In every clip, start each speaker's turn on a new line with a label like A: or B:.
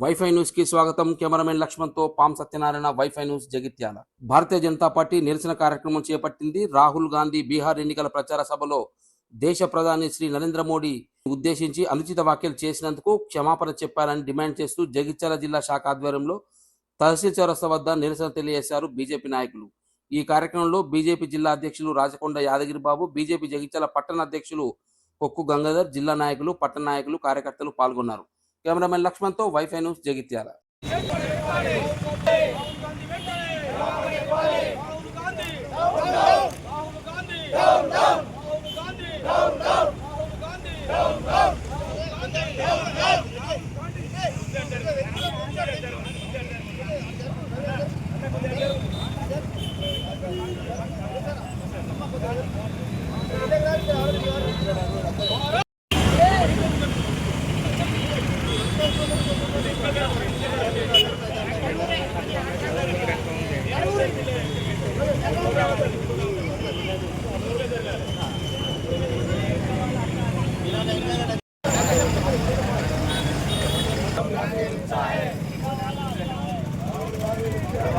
A: Wifi న్యూస్కి స్వాగతం. Cameraman లక్ష్మణ్తో పామ్ పాం సత్యనారాయణ వైఫై న్యూస్ జగిత్యాల. భారతీయ జనతా పార్టీ నిరసన కార్యక్రమం చేపట్టింది. రాహుల్ గాంధీ బీహార్ ఎన్నికల ప్రచార సభలో దేశ ప్రధాని శ్రీ నరేంద్ర మోడీ ఉద్దేశించి అనుచిత వ్యాఖ్యలు చేసినందుకు క్షమాపణ చెప్పాలని డిమాండ్ చేస్తూ జగిత్యాల జిల్లా శాఖ ఆధ్వర్యంలో తహసీల్ చౌరస్తా వద్ద నిరసన తెలియజేశారు బీజేపీ నాయకులు. ఈ కార్యక్రమంలో బీజేపీ జిల్లా అధ్యక్షులు రాజకొండ యాదగిరి బాబు బీజేపీ జగిత్యాల పట్టణ అధ్యక్షులు కొక్కు గంగాధర్ జిల్లా నాయకులు పట్టణ నాయకులు కార్యకర్తలు పాల్గొన్నారు. कैमरामैन लक्ष्मण तो wife five news WiFi news Jagtial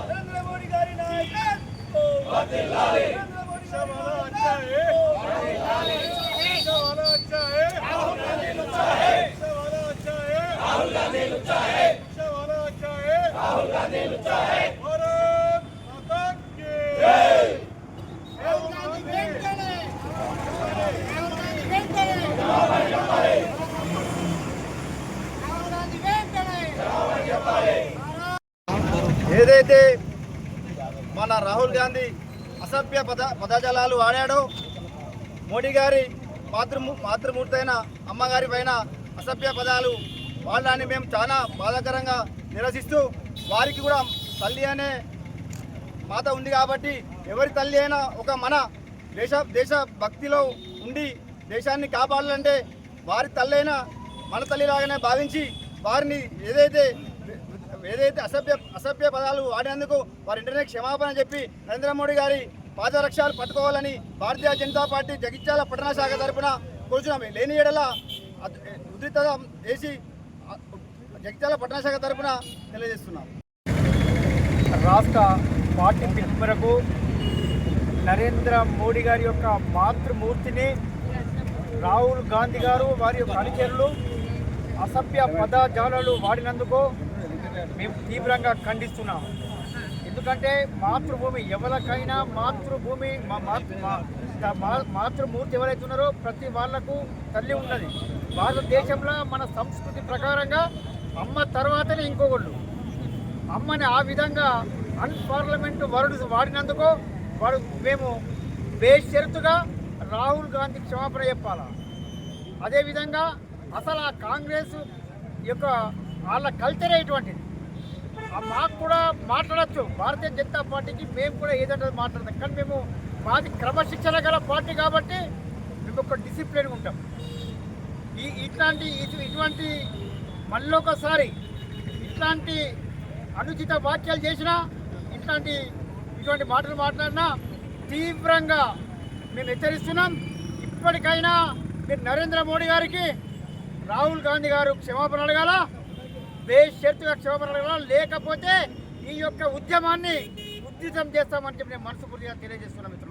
B: Narendra Modi గారి నాయకత్వం నరేంద్ర మోడీ గారి ఏదైతే మన రాహుల్ గాంధీ అసభ్య పద పదజాలాలు వాడాడు మోడీ గారి మాతృ మాతృమూర్తి అయిన అమ్మగారి పైన అసభ్య పదాలు వాడడాన్ని మేము చాలా బాధాకరంగా నిరసిస్తూ వారికి కూడా తల్లి అనే మాత ఉంది కాబట్టి ఎవరి తల్లి అయినా ఒక మన దేశ దేశ భక్తిలో ఉండి దేశాన్ని కాపాడాలంటే వారి తల్లైనా మన తల్లిలాగానే భావించి వారిని ఏదైతే ఏదైతే అసభ్య అసభ్య పదాలు వాడినందుకు వారి ఇంటర్నే క్షమాపణ చెప్పి నరేంద్ర మోడీ గారి పాదరక్షాలు పట్టుకోవాలని భారతీయ జనతా పార్టీ జగిత్యాల పట్టణ శాఖ తరపున కోరుచున్నాము లేని ఏడల అద్- చేసి జగిత్యాల పట్టణ శాఖ తరఫున తెలియజేస్తున్నాం.
C: రాష్ట్ర పార్టీ పిలుపు నరేంద్ర మోడీ గారి యొక్క మాతృమూర్తిని రాహుల్ గాంధీ గారు వారి యొక్క అనుచరులు అసభ్య పదజాలాలు వాడినందుకు మేము తీవ్రంగా ఖండిస్తున్నాం. ఎందుకంటే మాతృభూమి ఎవరికైనా మాతృభూమి మా మాతృ మా- మా- మాతృమూర్తి ఎవరైతే ఉన్నారో ప్రతి వాళ్ళకు తల్లి ఉన్నది. భారతదేశంలో మన సంస్కృతి ప్రకారంగా అమ్మ తర్వాతనే ఇంకొకళ్ళు. అమ్మని ఆ విధంగా అన్పార్లమెంట్ వరుడు వాడినందుకు వాడు మేము బేషరతుగా రాహుల్ గాంధీ క్షమాపణ చెప్పాలా? అదేవిధంగా అసలు ఆ కాంగ్రెస్ యొక్క వాళ్ళ కల్చర్ ఎటువంటిది మాకు కూడా మాట్లాడచ్చు. భారతీయ జనతా పార్టీకి మేము కూడా ఏదంటే మాట్లాడతాం. కానీ మేము మాది క్రమశిక్షణ గల పార్టీ కాబట్టి మేము ఒక డిసిప్లిన్ ఉంటాం. ఈ ఇట్లాంటి ఇటు ఇటువంటి మళ్ళీ ఒకసారి ఇట్లాంటి అనుచిత వాక్యాలు చేసినా ఇట్లాంటి ఇటువంటి మాటలు మాట్లాడినా తీవ్రంగా మేము హెచ్చరిస్తున్నాం. ఇప్పటికైనా మీరు నరేంద్ర మోడీ గారికి రాహుల్ గాంధీ గారు క్షమాపణ అడగాల? బేషరతుగా క్షమాపణ లేకపోతే ఈ యొక్క ఉద్యమాన్ని ఉద్యుతం చేస్తామని చెప్పి నేను మనస్ఫూర్తిగా తెలియజేస్తున్నాను మిత్రులారా.